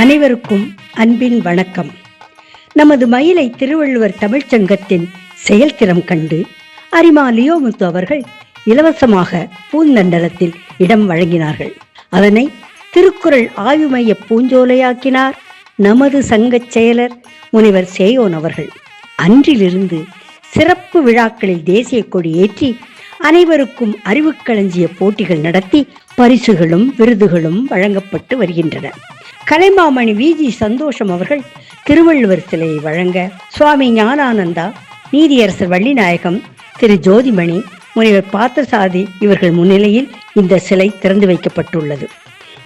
அனைவருக்கும் அன்பின் வணக்கம். நமது மயிலை திருவள்ளுவர் தமிழ்ச்சங்கத்தின் செயல்திறம் கண்டு அரிமா லியோமுத்து அவர்கள் இலவசமாக பூந்தண்டலத்தில் இடம் வழங்கினார்கள். அதனை திருக்குறள் ஆய்வு மைய பூஞ்சோலையாக்கினார் நமது சங்கச் செயலர் முனைவர் சேயோன் அவர்கள். அன்றிலிருந்து சிறப்பு விழாக்களில் தேசிய கொடி ஏற்றி அனைவருக்கும் அறிவுக்களஞ்சிய போட்டிகள் நடத்தி பரிசுகளும் விருதுகளும் வழங்கப்பட்டு வருகின்றன. கலைமாமணி விஜி சந்தோஷம் அவர்கள் திருவள்ளுவர் சிலையை வழங்க சுவாமி ஞானானந்தா நீதியரசர் வள்ளிநாயகம் திரு ஜோதிமணி முனைவர் பார்த்தசாதி இவர்கள் முன்னிலையில் இந்த சிலை திறந்து வைக்கப்பட்டுள்ளது.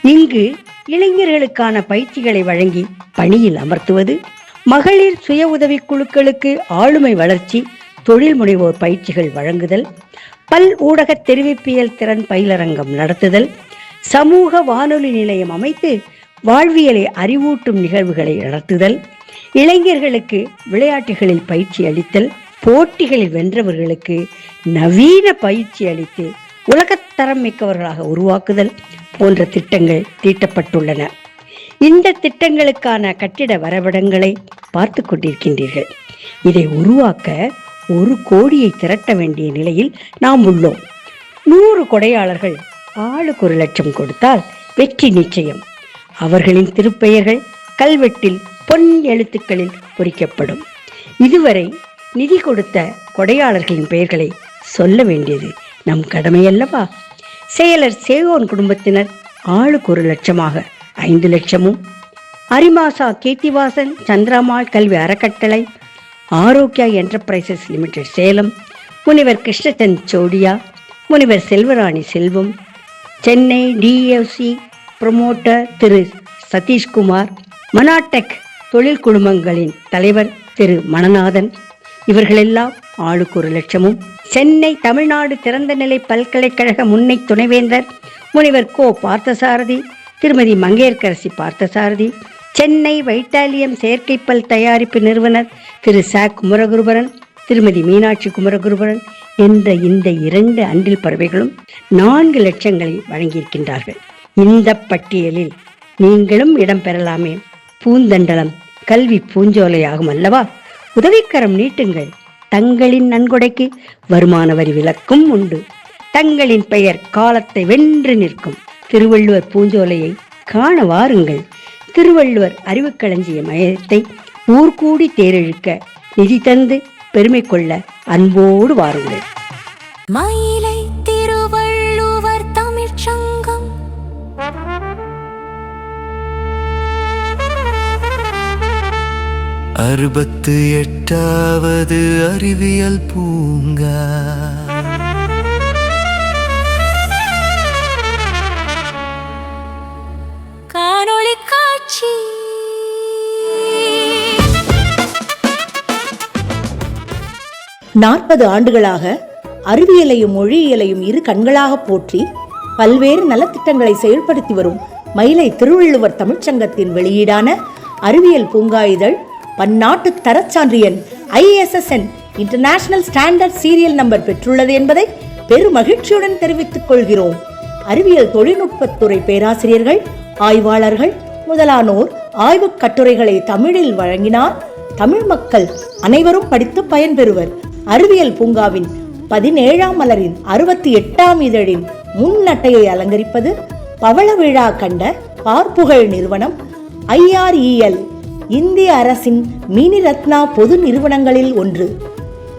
இங்கு இளைஞர்களுக்கான பயிற்சிகளை வழங்கி பணியில் அமர்த்துவது மகளிர் சுய உதவி குழுக்களுக்கு ஆளுமை வளர்ச்சி தொழில் முனைவோர் பயிற்சிகள் வழங்குதல் பல் ஊடக தெரிவிப்பியல் திறன் பயிலரங்கம் நடத்துதல் சமூக வானொலி நிலையம் அமைத்து வாழ்வியலை அறிவூட்டும் நிகழ்வுகளை நடத்துதல் இளைஞர்களுக்கு விளையாட்டுகளில் பயிற்சி அளித்தல் போட்டிகளில் வென்றவர்களுக்கு நவீன பயிற்சி அளித்து உலகத்தரம் மிக்கவர்களாக உருவாக்குதல் போன்ற திட்டங்கள் தீட்டப்பட்டுள்ளன. இந்த திட்டங்களுக்கான கட்டிட வரைபடங்களை பார்த்து கொண்டிருக்கின்றீர்கள். இதை உருவாக்க ஒரு கோடியை திரட்ட வேண்டிய நிலையில் நாம் உள்ளோம். நூறு கொடையாளர்கள் ஆளுக்கு ஒரு லட்சம் கொடுத்தால் வெற்றி நிச்சயம். அவர்களின் திருப்பெயர்கள் கல்வெட்டில் பொன் எழுத்துக்களில் பொறிக்கப்படும். இதுவரை நிதி கொடுத்த கொடையாளர்களின் பெயர்களை சொல்ல வேண்டியது நம் கடமையல்லவா? செயலர் சேகோன் குடும்பத்தினர் ஆளுக்கு ஒரு லட்சமாக ஐந்து லட்சமும். அரிமாசா கீர்த்திவாசன் சந்திராமாள் கல்வி அறக்கட்டளை ஆரோக்கியா என்டர்பிரைசஸ் லிமிடெட் சேலம் முனிவர் கிருஷ்ணச்சந்த் சோடியா முனிவர் Selvarani Selvam Chennai DFC promoter Thiru Sathishkumar Manatec தொழில் குழுமங்களின் தலைவர் திரு மணநாதன். இவர்களெல்லாம் ஆளுக்கு ஒரு லட்சமும். சென்னை தமிழ்நாடு திறந்தநிலை பல்கலைக்கழக முன்னை துணைவேந்தர் முனைவர் கோ. பார்த்தசாரதி திருமதி மங்கையர்க்கரசி பார்த்தசாரதி சென்னை வைட்டாலியம் செயற்கைப்பல் தயாரிப்பு நிறுவனர் திரு ச குமரகுருபரன் திருமதி மீனாட்சி குமரகுருபரன் என்ற இந்த இரண்டு அன்றில் பறவைகளும் நான்கு லட்சங்களை வழங்கியிருக்கின்றார்கள். இந்த பட்டியலில் நீங்களும் இடம் பெறலாமே. பூந்தண்டலம் கல்வி பூஞ்சோலையாகும் அல்லவா? உதவிக்கரம் நீட்டுங்கள். தங்களின் நன்கொடைக்கு வருமான வரி விலக்கும் உண்டு. தங்களின் பெயர் காலத்தை வென்று நிற்கும். திருவள்ளுவர் பூஞ்சோலையை காண வாருங்கள். திருவள்ளுவர் அறிவுக்களஞ்சிய மையத்தை ஊர்கூடி தேரெழுக்க நிதி தந்து பெருமை கொள்ள அன்போடு வாருங்கள். மயிலை திருவள்ளுவர் அறுபத்து எட்டாவது அறிவியல் பூங்கா. காணொளி காட்சி. நாற்பது ஆண்டுகளாக அறிவியலையும் மொழியியலையும் இரு கண்களாக போற்றி பல்வேறு நலத்திட்டங்களை செயல்படுத்தி வரும் மயிலை திருவள்ளுவர் தமிழ்ச்சங்கத்தின் வெளியீடான அறிவியல் பூங்கா இதழ் பன்னாட்டு தரச்சான்றியல் ISSN international standard serial number பெற்றுள்ளது என்பதை பெருமகிழ்ச்சியுடன் தெரிவித்துக் கொள்கிறோம். அறிவியல் தொழில்நுட்பத்துறை பேராசிரியர்கள் ஆய்வாளர்கள் முதலானோர் ஆய்வுக் கட்டுரைகளை தமிழில் வழங்கினார். தமிழ் மக்கள் அனைவரும் படித்து பயன்பெறுவர். அறிவியல் பூங்காவின் பதினேழாம் மலரின் அறுபத்தி எட்டாம் இதழின் முன் அட்டையை அலங்கரிப்பது பவள விழா கண்ட பார்ப்புகழ் நிறுவனம் ஐஆர்இஎல் இந்திய அரசின் மினி ரத்னா பொது நிறுவனங்களில் ஒன்று.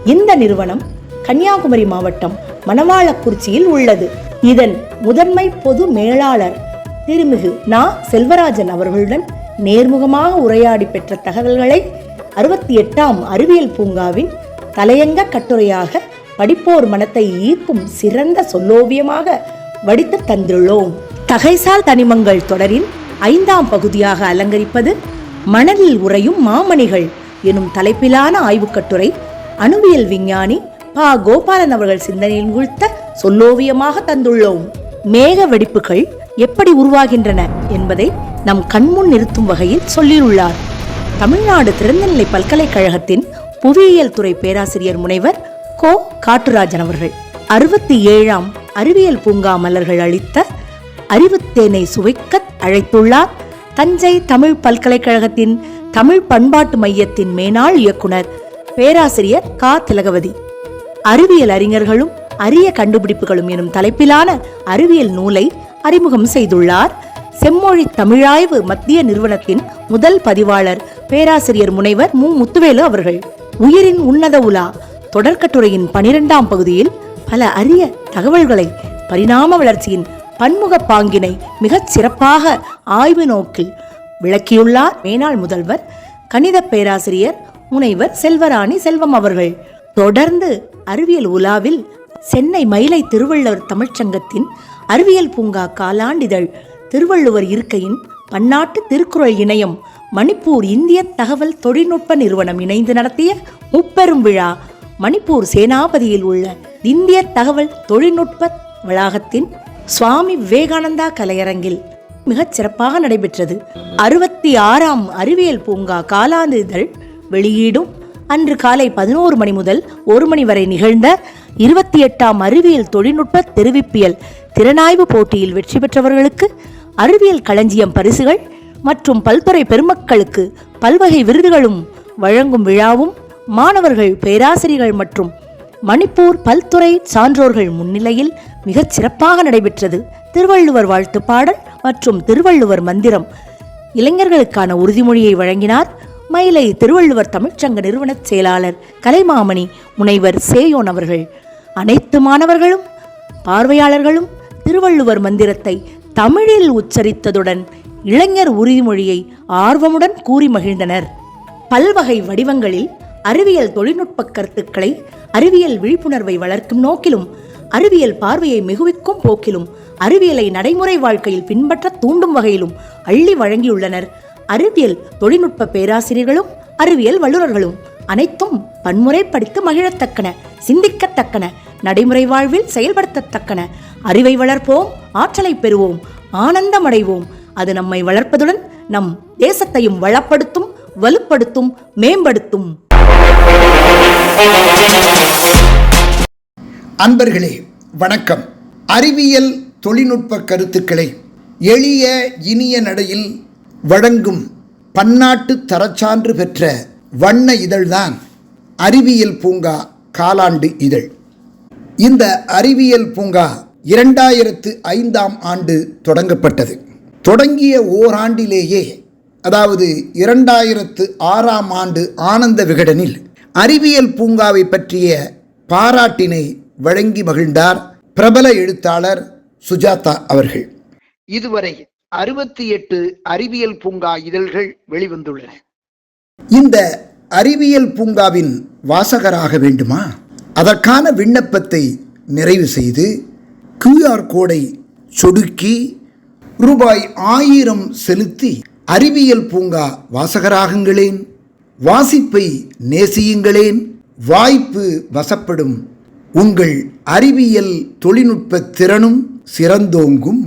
இந்த நிறுவனம் கன்னியாகுமரி மாவட்டம் மணவாளக்குறிச்சியில் உள்ளது. இதன் முதன்மை பொது மேலாளர் திருமிகு நா. செல்வராஜன் அவர்களுடன் நேர்முகமாக உரையாடி பெற்ற தகவல்களை அறுபத்தி எட்டாம் அறிவியல் பூங்காவின் தலையங்க கட்டுரையாக படிப்போர் மனத்தை ஈர்க்கும் சிறந்த சொல்லோவியமாக வடித்து தந்துள்ளோம். தகைசால் தனிமங்கள் தொடரின் ஐந்தாம் பகுதியாக அலங்கரிப்பது மணலில் உறையும் மாமணிகள் எனும் தலைப்பிலான ஆய்வுக் கட்டுரை அணுவியல் விஞ்ஞானி பா. கோபாலன் அவர்கள் சிந்தனையில் உழ்த்த சொல்லோவியமாக தந்துள்ளோம். மேக வெடிப்புகள் எப்படி உருவாகின்றன என்பதை நம் கண்முன் நிறுத்தும் வகையில் சொல்லியுள்ளார். தமிழ்நாடு திறந்தநிலை பல்கலைக்கழகத்தின் புவியியல் துறை பேராசிரியர் முனைவர் கோ. காட்டுராஜன் அவர்கள் அறுபத்தி ஏழாம் அறிவியல் பூங்கா மலர்கள் அளித்த அறிவுத்தேனை சுவைக்க அழைத்துள்ளார். தஞ்சை தமிழ் பல்கலைக்கழகத்தின் தமிழ் பண்பாட்டு மையத்தின் மேனாள் இயக்குனர் பேராசிரியர் கா. திலகவதி. அறிவியல் அறிஞர்களும் அரிய கண்டுபிடிப்புகளும் எனும் தலைப்பிலான அறிவியல் நூலை அறிமுகம் செய்துள்ளார். செம்மொழி தமிழாய்வு மத்திய நிறுவனத்தின் முதல் பதிவாளர் பேராசிரியர் முனைவர் மு. முத்துவேலு அவர்கள். உயிரின் உன்னத உலா தொடர்கட்டுரையின் பனிரெண்டாம் பகுதியில் பல அரிய தகவல்களை பரிணாம வளர்ச்சியின் பன்முக பாங்கினை மிகச் சிறப்பாக ஆய்வு நோக்கில் விளக்கியுள்ளார் மேனாள் முதல்வர் கணித பேராசிரியர் முனைவர் செல்வராணி செல்வம் அவர்கள். தொடர்ந்து அறிவியல் உலாவில் சென்னை மயிலை திருவள்ளுவர் தமிழ்ச்சங்கத்தின் அறிவியல் பூங்கா காலாண்டிதழ் திருவள்ளுவர் இருக்கையின் பன்னாட்டு திருக்குறள் இணையம் மணிப்பூர் இந்திய தகவல் தொழில்நுட்ப நிறுவனம் இணைந்து நடத்திய முப்பெரும் விழா மணிப்பூர் சேனாபதியில் உள்ள இந்திய தகவல் தொழில்நுட்ப வளாகத்தின் சுவாமி விவேகானந்தா கலையரங்கில் மிகச் சிறப்பாக நடைபெற்றது. அறுபத்தி ஆறாம் அறிவியல் பூங்கா காலாண்டு இதழ் வெளியீடும் அன்று காலை பதினோரு மணி முதல் ஒரு மணி வரை நிகழ்ந்த இருபத்தி எட்டாம் அறிவியல் தொழில்நுட்ப தெரிவிப்பியல் திறனாய்வு போட்டியில் வெற்றி பெற்றவர்களுக்கு அறிவியல் களஞ்சியம் பரிசுகள் மற்றும் பல்துறை பெருமக்களுக்கு பல்வகை விருதுகளும் வழங்கும் விழாவும் மாணவர்கள் பேராசிரியர்கள் மற்றும் மணிப்பூர் பல்துறை சான்றோர்கள் முன்னிலையில் மிகச் சிறப்பாக நடைபெற்றது. திருவள்ளுவர் வாழ்த்து பாடல் மற்றும் திருவள்ளுவர் மந்திரம். இளைஞர்களுக்கான உறுதிமொழியை வழங்கினார் மயிலை திருவள்ளுவர் தமிழ்ச்சங்க நிறுவன செயலாளர் கலைமாமணி முனைவர் சேயோன் அவர்கள். அனைத்து மாணவர்களும் பார்வையாளர்களும் திருவள்ளுவர் மந்திரத்தை தமிழில் உச்சரித்ததுடன் இளைஞர் உறுதிமொழியை ஆர்வமுடன் கூறி மகிழ்ந்தனர். பல்வகை வடிவங்களில் அறிவியல் தொழில்நுட்ப கருத்துக்களை அறிவியல் விழிப்புணர்வை வளர்க்கும் நோக்கிலும் அறிவியல் பார்வையை மிகுவிக்கும் போக்கிலும் அறிவியலை நடைமுறை வாழ்க்கையில் பின்பற்ற தூண்டும் வகையிலும் அள்ளி வழங்கியுள்ளனர். அறிவியல் தொழில்நுட்ப பேராசிரியர்களும் அறிவியல் வல்லுநர்களும் அனைத்தும் பன்முறை படித்து மகிழத்தக்கன சிந்திக்கத்தக்கன நடைமுறை வாழ்வில் செயல்படுத்தத்தக்கன. அறிவை வளர்ப்போம் ஆற்றலை பெறுவோம் ஆனந்தமடைவோம். அது நம்மை வளர்ப்பதுடன் நம் தேசத்தையும் வளப்படுத்தும் வலுப்படுத்தும் மேம்படுத்தும். அன்பர்களே வணக்கம். அறிவியல் தொழில்நுட்ப கருத்துக்களை எளிய இனிய நடையில் வழங்கும் பன்னாட்டு தரச்சான்று பெற்ற வண்ண இதழ்தான் அறிவியல் பூங்கா காலாண்டு இதழ். இந்த அறிவியல் பூங்கா இரண்டாயிரத்து ஐந்தாம் ஆண்டு தொடங்கப்பட்டது. தொடங்கிய ஓராண்டிலேயே அதாவது இரண்டாயிரத்து ஆறாம் ஆண்டு ஆனந்த விகடனில் அறிவியல் பூங்காவை பற்றிய பாராட்டினை வழங்கி மகிழ்ந்தார் பிரபல எழுத்தாளர் சுஜாதா அவர்கள். இதுவரை அறுபத்தி எட்டு அறிவியல் பூங்கா இதழ்கள் வெளிவந்துள்ளன. இந்த அறிவியல் பூங்காவின் வாசகராக வேண்டுமா? அதற்கான விண்ணப்பத்தை நிறைவு செய்து கியூஆர் கோடை சொடுக்கி ரூபாய் ஆயிரம் செலுத்தி அறிவியல் பூங்கா வாசகராகுங்களேன். வாசிப்பை நேசியுங்களேன். வாய்ப்பு வசப்படும் உங்கள் அறிவியல் தொழில்நுட்ப திறனும் சிறந்தோங்கும்.